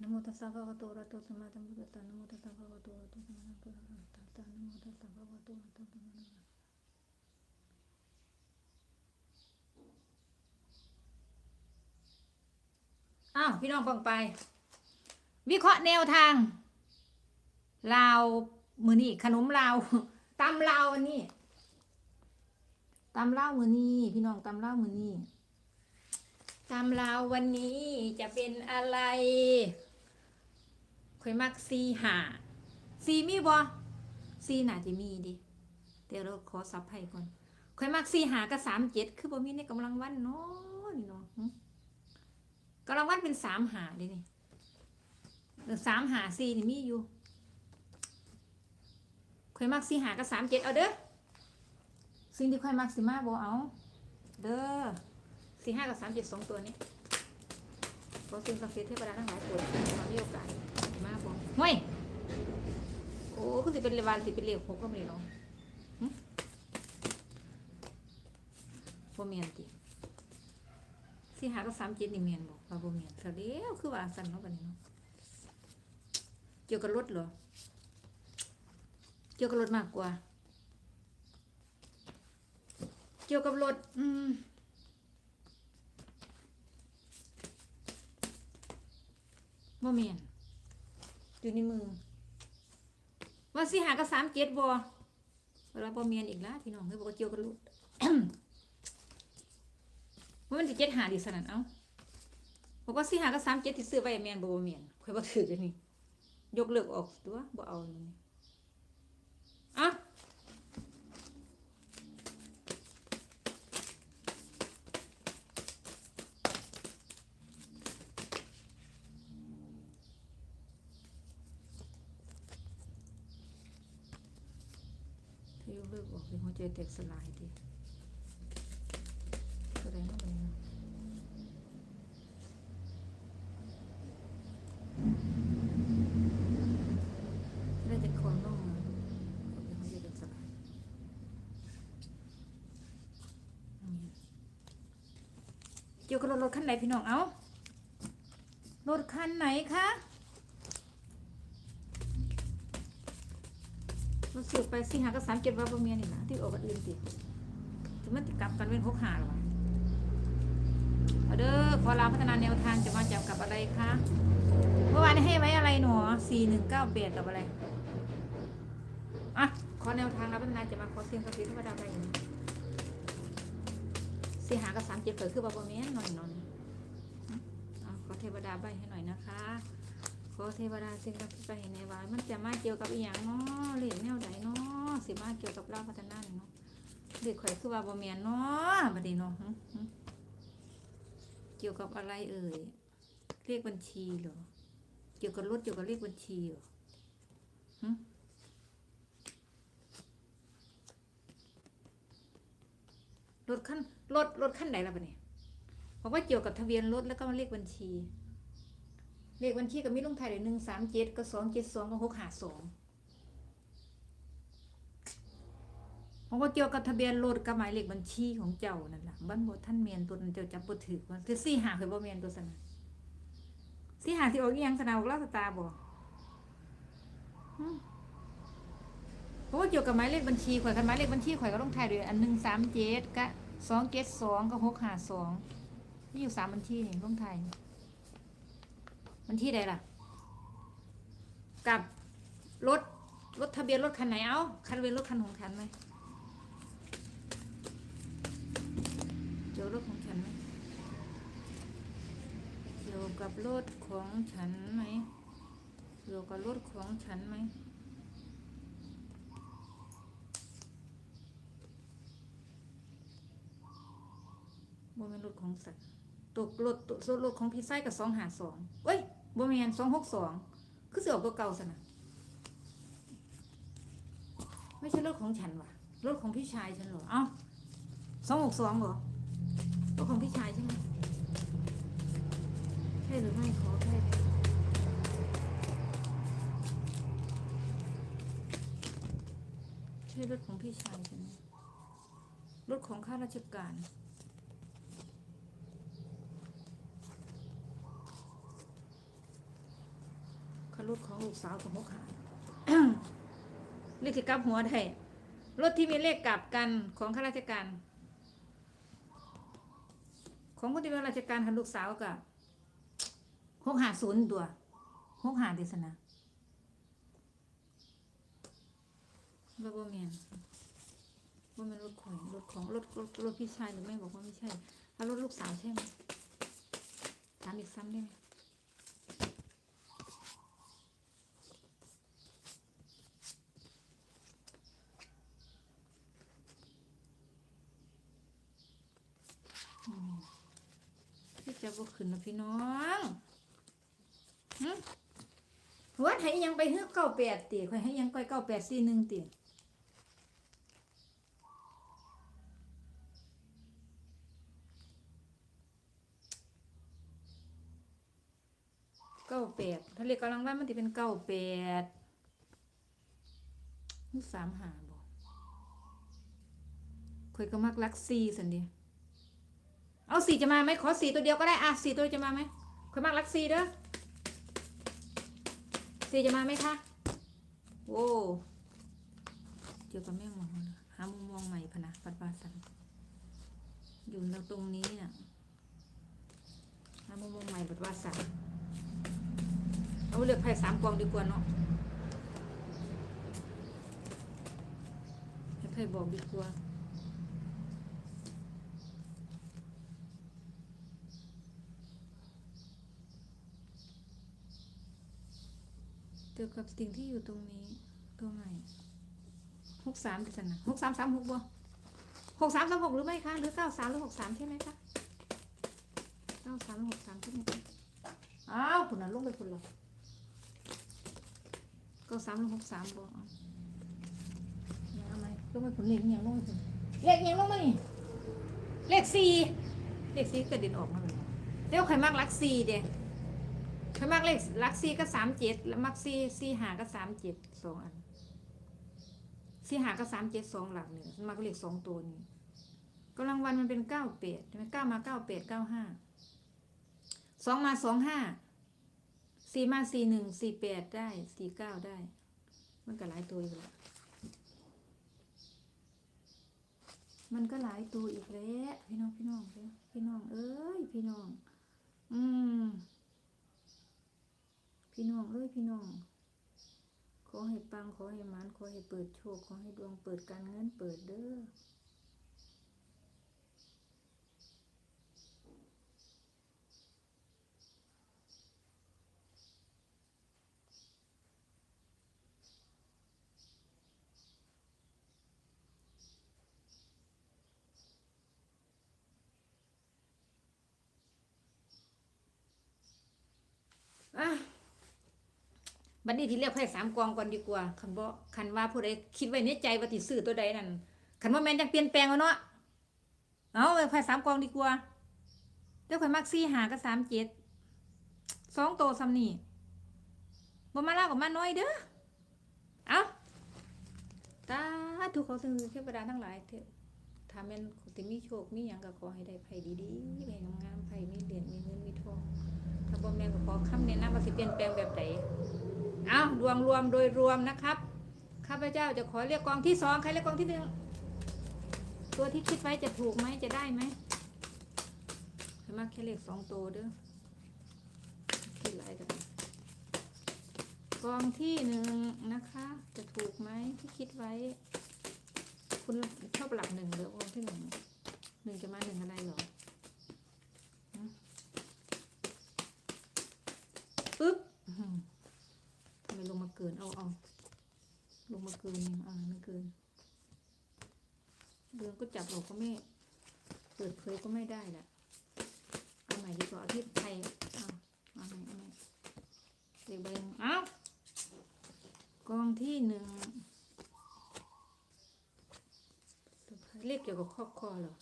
นโมตัสสะภะคะวะโตอะระหะโตสัมมาสัมพุทธัสสะนโมตัสสะภะคะวะโตอะระหะโตสัมมาสัมพุทธัสสะนะโมตัสสะภะคะวะโตอะระหะโตสัมมาสัมพุทธัสสะอ้าวพี่น้องฟังไป วิเคราะห์แนวทางลาวมือนี่ขนมลาวตำลาวอันนี้ตำลาวมือนี่พี่น้องตำลาวมือนี่ ตำลาววันนี้จะเป็นอะไรข่อยมักซีหาซีมีบ่ซีน่าจะมีดิเดี๋ยวเราขอสับให้ก่อนข่อยมักซีหากับสามเจ็ดคือบ่มีในกำลังวันเนาะนี่เนาะกำลังวันเป็นสามหาเดินี่เออสามหาซีนี่มีอยู่ข่อยมักสีหากับสามเจ็ดเอาเด้อสิ่งที่ข่อยมักสิมาบ่เอาเด้อ สี่ห้ากับสามเจ็ดสองตัวนี้ขอสิ่งศักดิ์สิทธิ์เทพดาทั้งหลายโปรดมามีโอกาสมาบ่ห่วยโอ้คุณสิเป็นเลวานสิเป็นเลวหกก็ไม่ได้หรอกหึบ่เมียนติสี่ห้ากับสามเจ็ดนี่เมียนบอกว่าบ่เมียนซะแล้วคือว่าสั่นเนาะบัดนี้เนาะเกี่ยวกับรถเหรอเกี่ยวกับรถมากกว่า เกี่ยวกับรถ อืม บ่เมียนอยู่ในมือ ว่าสิหากับสามเจ็ดบ่เราบ่เมียนอีกแล้วพี่น้องเฮ้ยบอกว่าเกี่ยวกับรถว่ามันสิเจ็ดหาดิสนั่นเอ้าบอกว่าสิหากับสามเจ็ดที่ซื้อไว้เมียนบ่บ่เมียนค่อยบ่ถือจะนี่ยกเลิกออกตัวบ่เอาเลย อะถ้ายกเลิกออกเป็นหัวใจแตกสลายดิแสดงว่ามันได้แต่คนต้องมาเป็นหัวใจแตกสลายเกี่ยวกับรถรถคันไหนพี่น้องเอารถคันไหนคะ สืบไปสี่หากับสามเจ็ดว่าประเมียนี่นะที่ออกกันอื่นติจะมันติดกลับกันเป็นหกหาหรอเอาเด้อขอลาพัฒนาแนวทางจะมาจับกับอะไรคะเมื่อวานให้ไว้อะไรหนอสี่หนึ่งเก้าเปดกับอะไรอะขอแนวทางลาพัฒนาจะมาขอเสียงกระซิบธรรมดาไปอย่างนี้สี่หากับสามเจ็ดเกิดขึ้นบาบเมียนหน่อยนอนอขอเทวดาใบให้หน่อยนะคะ ขอเทวดาสิ่งศักดิ์สิทธิ์ไปให้ในวายมันจะมาเกี่ยวกับอีหยังเนาะเรียนแนวใดเนาะสิมาเกี่ยวกับร่าพัฒนาเนาะเด็กข่อยคือบาบเมียนเนาะบัดนี้เนาะเกี่ยวกับอะไรเอ่ยเลขบัญชีเหรอเกี่ยวกับรถเกี่ยวกับเลขบัญชีเหรอหรถขั้นรถรถขั้นไหนล่ะปะเนี่ยบอกว่าเกี่ยวกับทะเบียนรถแล้วก็เลขบัญชี เลขบัญชีก็มีลงท้ายด้วยหนึ่งสามเจ็ดก็สองเจ็ดสองก็หกหาสองบอกว่าเกี่ยวกับทะเบียนรถกับหมายเลขบัญชีของเจ้านั่นแหละบันบท่านเมียนตัวนั้นเจ้าจับบ่ถือว่าคือสี่หาเคยบ่เมียนตัวสนะสี่หาที่ออกอีหยังสนาออกลาสตาบ่เพราะว่าเกี่ยวกับหมายเลขบัญชีข่อยกันหมายเลขบัญชีข่อยก็ลงท้ายด้วยอันหนึ่งสามเจ็ดกะสองเจ็ดสองก็หกหาสองมีอยู่สามบัญชีนี่ลงท้าย บัญชีใดล่ะ กับรถรถทะเบียนรถคันไหนเอาคันเบียนรถคันของฉันไหมเจอรถของฉันไหมเกี่ยวกับรถของฉันไหมเกี่ยวกับรถของฉันไหมบ่แม่นรถของสัตว์ตกรถตกรถของพี่ไส้กับสองหาสองเอ้ย บ่แมนสองหกสองคือเสิอกตัวเก่าซะนะไม่ใช่รถของฉันว่ะรถของพี่ชายฉันเหรอเอ้าสองหกสองเหรอรถของพี่ชายใช่ไหมใช่หรือไม่ขอใช่ใช่รถของพี่ชายใช่ไหมรถของข้าราชการ รถของลูกสาวกับหกหาเลขที่กลับหัวได้รถที่มีเลขกลับกันของข้าราชการ ของคนที่เป็นราชการคันลูกสาวกับหกหาศูนย์ตัวหกหาเดิสนะว่าบ่แมนว่ามันรถข่อยรถของรถรถรถพี่ชายหรือไม่บอกว่าไม่ใช่แล้วรถลูกสาวใช่ไหมถามอีกซ้ำได้ไหม พี่จะ บ่ขึ้นนะพี่น้องหึวัดให้ยังไปเฮือกเก้าแปดตีข่อยให้ยังก้อยเก้าแปดสี่หนึ่งตีเก้าแปดถ้าเรียกำลังว่ามันจะเป็นเก้าแปดนี่สามหาบอกข่อยก็มักลักซี่สันเดีย เอาสีจะมาไหมขอสีตัวเดียวก็ได้อะสีตัวจะมาไหมค่อยมากรักสีเด้อสีจะมาไหมคะโว้เจอกับแม่หมอเลยหามุมมองใหม่พนะปัดปาสันอยู่ตรงตรงนี้น่ะหามุมมองใหม่ปัดปาสันเอาเลือกไพ่สามกองดีกว่าเนาะให้ไพ่บอกดีกว่า เจอ กับสิ่งที่อยู่ตรงนี้ ตัวใหม่หกสามดิฉันนะหกสามสามหกบ่หกสามสามหกหรือไม่คะ หรือเก้าสามหรือหกสามใช่ไหมคะเก้าสามหรือหกสามใช่ไหมคะอ้าวคุณน่ะลงไปคุณหรอเก้าสามหรือหกสามบ่เอาไหมลงไปคุณเลขอย่างลงไปคุณเลขอย่างลงมานี่เลขสี่เลขสี่กระเด็นออกมาเลยเดี๋ยวใครมากรักสี่เด้ ถ้ามักเลขลักซี่ก็สามเจ็ดแล้วมักซี่ซี่หาก็สามเจ็ดสองอันซี่หาก็สามเจ็ดสองหลักเนี่ยมักเลขสองตัวนี้กำลังวันมันเป็นเก้าเปดใช่ไหมเก้ามาเก้าเปดเก้าห้าสองมาสองห้าสี่มาสี่หนึ่งสี่แปดได้สี่เก้าได้ มันก็หลายตัวอีกแล้วมันก็หลายตัวอีกแล้วพี่น้องพี่น้องพี่น้องเอ้ยพี่น้อง อืม พี่น้องเอ้ยพี่น้อง ขอให้ปังขอให้มันขอให้เปิดโชคขอให้ดวงเปิดการเงินเปิดเด้ออะ บัดนี้ที่เรียกไพ่สามกองก่อนดีกว่าคันบ่คันว่าผู้ใดคิดไว้ในใจว่าสิซื้อตัวใดนั่นคันว่าแม่นจังเปลี่ยนแปลงเอาเนาะเอาไพ่สามกองดีกว่าเดี๋ยวข่อยมักซี่หากับสามเจ็ดสองโตซ้ำนี่บ่มาเล่ากับมาน้อยเด้อเอาตาทุกเขาซื้อเทวดาทั้งหลายเถอะถ้าแม่นสิมีโชคมีหยังก็ขอให้ได้ไพ่ดีๆไพ่งามๆไพ่มีเหรียญมีเงินมีทองถ้าบ่แม่นก็ขอคำแนะนำว่าสิเปลี่ยนแปลงแบบใด เอาดวงรวมโดยรวมนะครับข้าพเจ้าจะขอเรียกกองที่สองใครเรียกกองที่หนึ่งตัวที่คิดไว้จะถูกไหมจะได้ไหมให้มาแค่เลขสองตัวเด้อคิดไรกันกองที่หนึ่งนะคะ จะถูกไหมที่คิดไว้ คุณชอบหลักหนึ่งหรือกองที่หนึ่งหนึ่งจะมาหนึ่งอะไรหรอ ปึ๊บอื้อหือ ไมลงมาเกิน เอาเอาลงมาเกินอ่าไม่เกิน เดือนก็จับเราก็ไม่เปิดเผยก็ไม่ได้แหละเอาใหม่ดีกว่าอาที่ไทยเอาเอาใหม่เอาใหม่เด็กใบหนึ่งเอากองที่หนึ่งเลขเกี่ยวกับครอบครัวเหรอ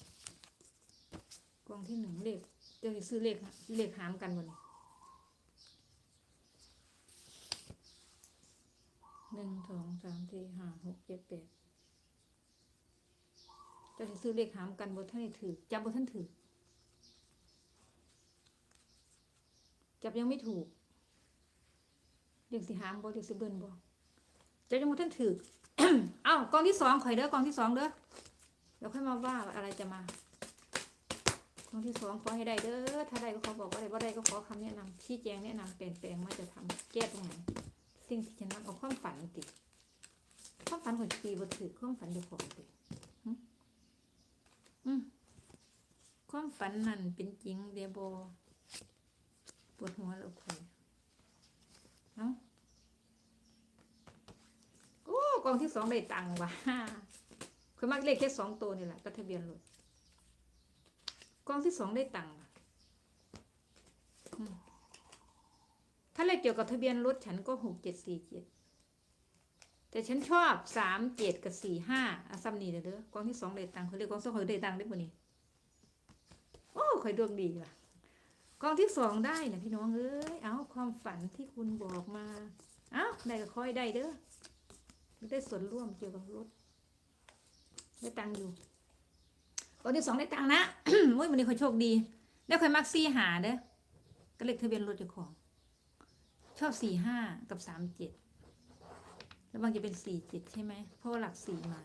กองที่หนึ่งเลขเดี๋ยวสิซื้อเลขเลขหามกันวันนี้ หนึ่งสองสามสี่ห้าหกเจ็ดแปดจะซื้อเลขหามกันบนท่านถือจับบนท่านถือจับยังไม่ถูกเลเรียกสิหามบ่เรียกสิเบิ่นบ่เจะยังบ่ทันถือเอ้ากองที่สองข่อยเด้อกองที่สองเด้อเดี๋ยวค่อยมาว่าอะไรจะมากองที่สองขอให้ได้เด้อถ้าได้ก็ขอบอกว่าได้บ่ได้ก็ขอคำแนะนำชี้แจงแนะนำเปลี่ยนแปลงมาจะทำแก้ตรงไหน สิ่งที่ฉันมักเอาความฝันติดความฝันของปีบ่ถือความฝันเดียวของติหึอืมความฝันนั่นเป็นจริงเดียบปวดหัวแล้วข่อยเนาะโอ้กองที่สองได้ตังค์ว่ะคือมักเลขแค่สองตัวนี่แหละก็ทะเบียนรถกองที่สองได้ตังค์ว่ะอืม ถ้าเลขเกี่ยวกับทะเบียนรถฉันก็หกเจ็ดสี่เจ็ดแต่ฉันชอบสามเจ็ดกับสี่ห้าอาซัมนี่เด้อเด้อกองที่สองได้ตังค์เขาเรียกกองสองเขาได้ตังค์ได้ปะนี่โอ้คอยดวงดีว่ะกองที่สองได้นะพี่น้องเอ้ยเอาความฝันที่คุณบอกมาเอาได้ก็ค่อยได้เด้อได้ส่วนร่วมเกี่ยวกับรถได้ตังค์อยู่คนที่สองได้ตังค์นะโอ้ยวันนี้คอยโชคดีได้คอยมักซี่หาเด้อก็เลขทะเบียนรถเจ้าของ ชอบสี่ห้ากับสามเจ็ดแล้วบางจะเป็นสี่เจ็ดใช่ไหมเพราะว่าหลักสี่มา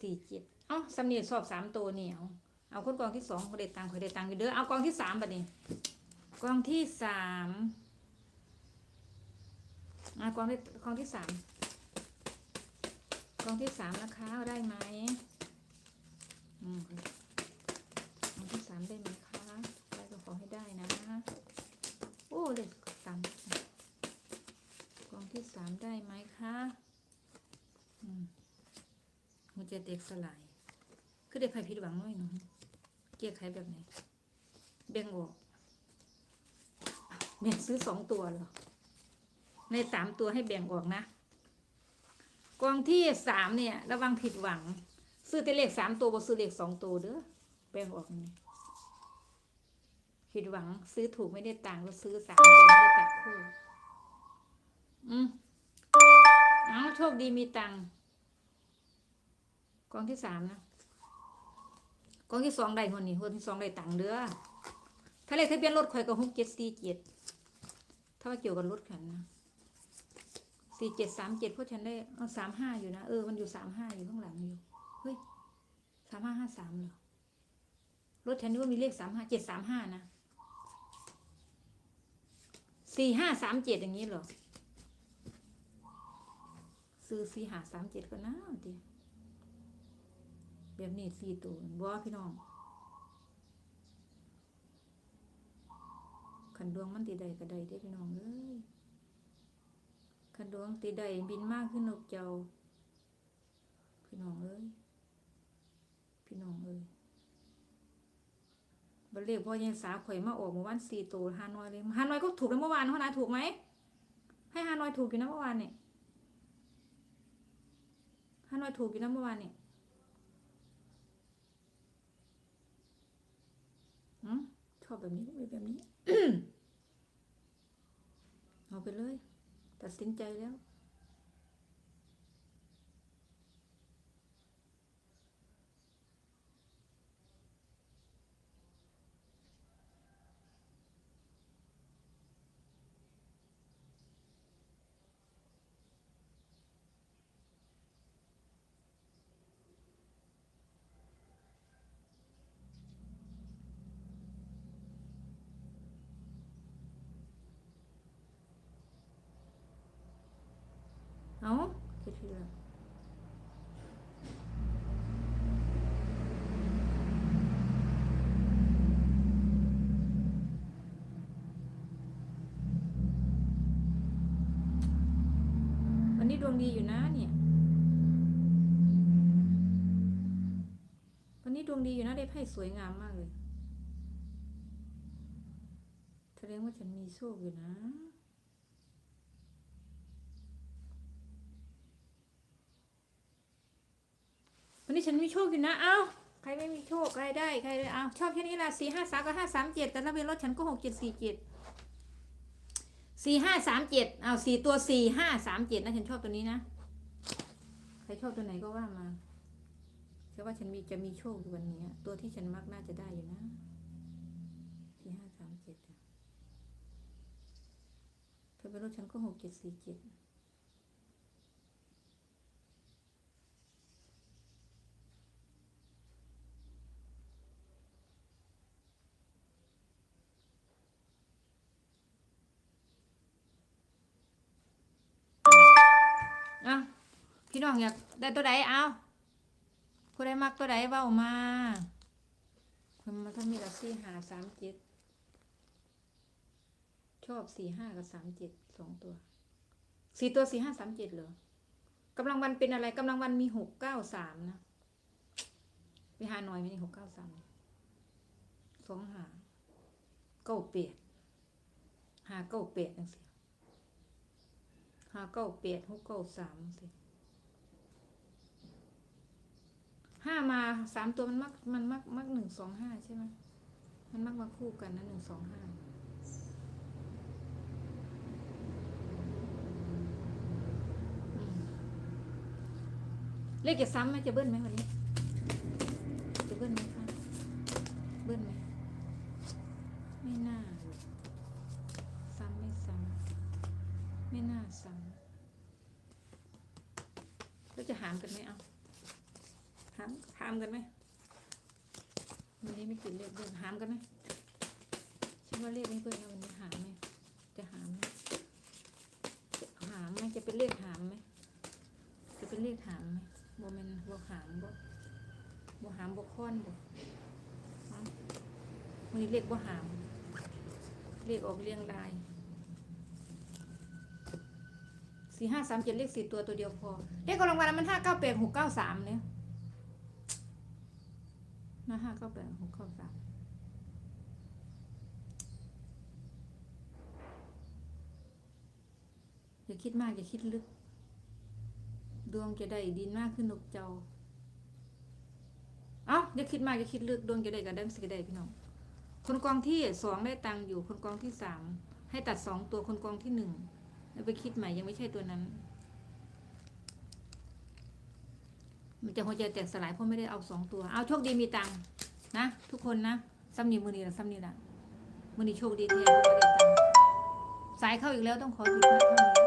สี่เจ็ดเอ้าสำเนียงสอบสามตัวเนี่ยเอาเอาคนกองที่สองเขาได้ตังค์เขาได้ตังอยู่เด้อเอากองที่สามบัดนี้กองที่สามอะกองที่กองที่สามกองที่สามนะคะเอาได้ไหมอืมกองที่สามได้ไหมคะได้ก็ขอให้ได้นะโอ้เลยตามกอง ที่สามได้ไหมคะอมหัวใจเด็กสลาย คือเด็กใครผิดหวังน้อยหนูเกียดใครแบบไหนแบ่งออกแบ่งซื้อสองตัวเหรอ ในสามตัวให้แบ่งออกนะ กองที่สามเนี่ย ระวังผิดหวัง ซื้อแต่เลขสามตัวบ่ซื้อเลขสองตัวเด้อ แบ่งออกนี่ผิดหวังซื้อถูกไม่ได้ตังค์แล้วซื้อสามตัวไม่ได้ตัดคู่ อืมเอาโชคดีมีตังค์กองที่สามนะกองที่สองได้คนนี้คนที่สองได้ตังค์เด้อถ้าเลขทะเบียนรถข่อยก็หกเจ็ดสี่เจ็ดถ้าว่าเกี่ยวกับรถขันนะสี่เจ็ดสามเจ็ดพราฉันได้สามห้าอยู่นะเออมันอยู่สามห้าอยู่ข้างหลังอยู่เฮ้ยสามห้าห้าสามเหรอรถฉันนึกว่ามีเลขสามห้าเจ็ดสามห้านะสี่ห้าสามเจ็ดอย่างนี้เหรอ ซื้อสี่หาสามเจ็ดก็น่าดีแบบนี้สี่ตัวบ่พี่น้องขันดวงมันตีใดก็ได้ได้พี่น้องเอ้ยขันดวงตีใดบินมากขึ้นนกเจ้า พี่น้องเอ้ยพี่น้องเอ้ยบัลเรียกพ่อยังสาข่อยมาออกเมื่อวานสี่ตัวฮานอยเลยฮานอยก็ถูกแล้วเมื่อวานเขานะถูกไหมให้ฮานอยถูกอยู่นะเมื่อวานเนี่ย ฮานอยถูกอยู่นะเมื่อวานเนี่ยอืมชอบแบบนี้แบบนี้ เอาไปเลย ตัดสินใจแล้ว เอาคิดทีละ วันนี้ดวงดีอยู่นะเนี่ย วันนี้ดวงดีอยู่นะได้ไพ่สวยงามมากเลยแสดงว่าฉันมีโชคอยู่นะวันนี้ฉันมีโชคอยู่นะ เอ้า ใครไม่มีโชค ใครได้ ใครได้ เอาชอบแค่นี้ละสี่ห้าสามกับห้าสามเจ็ดแต่ละเวลรถฉันก็หกเจ็ดสี่เจ็ด สี่ห้าสามเจ็ดเอาสี่ตัวสี่ห้าสามเจ็ดนะฉันชอบตัวนี้นะ ใครชอบตัวไหนก็ว่ามาเชื่อว่าฉันมีจะมีโชคอยู่วันนี้ ตัวที่ฉันมักน่าจะได้อยู่นะสี่ห้าสามเจ็ดเธอไปรถฉันก็หกเจ็ดสี่เจ็ดอะ พี่น้องอยากได้ตัวใดเอาผู้ใดมักตัวใดเบ้ามาคนมาถ้ามีละสี่หาสามเจ็ดชอบสี่ห้ากับสามเจ็ดสองตัวสี่ตัวสี่ห้าสามเจ็ดเหรอกำลังวันเป็นอะไรกำลังวันมีหกเก้าสามนะไปหาหน่อยไมีหกเก้าสามสองหาเก้าเปียดหาเก้าเปียดจังสิหาเก้าเปียดหกเก้าสามสิ ห้ามาสามตัวมันมักมันมักมักหนึ่งสองห้าใช่ไหมมันมักมาคู่กันนะหนึ่งสองห้าเลขจะซ้ำไหมจะเบิ้ลไหมวันนี้ จะเบิ้ลไหมคะเบิ้ลไหมไม่น่าหรอกซ้ำไม่ซ้ำไม่น่าซ้ำแล้วจะหามกันไหมเอาหามหามกันไหมวันนี้ไม่กินเลขเบิ้ลหาม กันไหมฉันว่าเลขไม่เบิ้ลนะวันนี้หามไหมจะหามไหมหามไหมจะเป็นเลขหามไหมจะเป็นเลขหามไหมบ่แม่นบ่หามบ่บ่หามบ่ค้อนบ่มันนี้เรียกบ่หามเรียกออกเรียงรายสี่ห้าสามเจ็ดเลขสี่ตัวตัวเดียวพอ เลขกำลังวันมันห้าเก้าแปดหกเก้าสามเนี่ยนะห้าเก้าแปดหกเก้าสาม อย่าคิดมากอย่าคิดลึก ดวงจะได้ดินมากขึ้นนกเจ้า เอ้าอย่าคิดมากอย่าคิดลึกดวงจะได้กับดังสิกได้พี่น้อง คนกองที่สองได้ตังค์อยู่ คนกองที่สามให้ตัดสองตัวคนกองที่หนึ่งแล้วไปคิดใหม่ยังไม่ใช่ตัวนั้น มันจะหัวใจแตกสลายเพราะไม่ได้เอาสองตัว เอาโชคดีมีตังค์นะ ทุกคนนะซ้ำนี่มือนี้ละซ้ำนี่ละมือนี้โชคดีแท้ไม่ได้ตังสายเข้าอีกแล้วต้องขอหยุดนะเท่านี้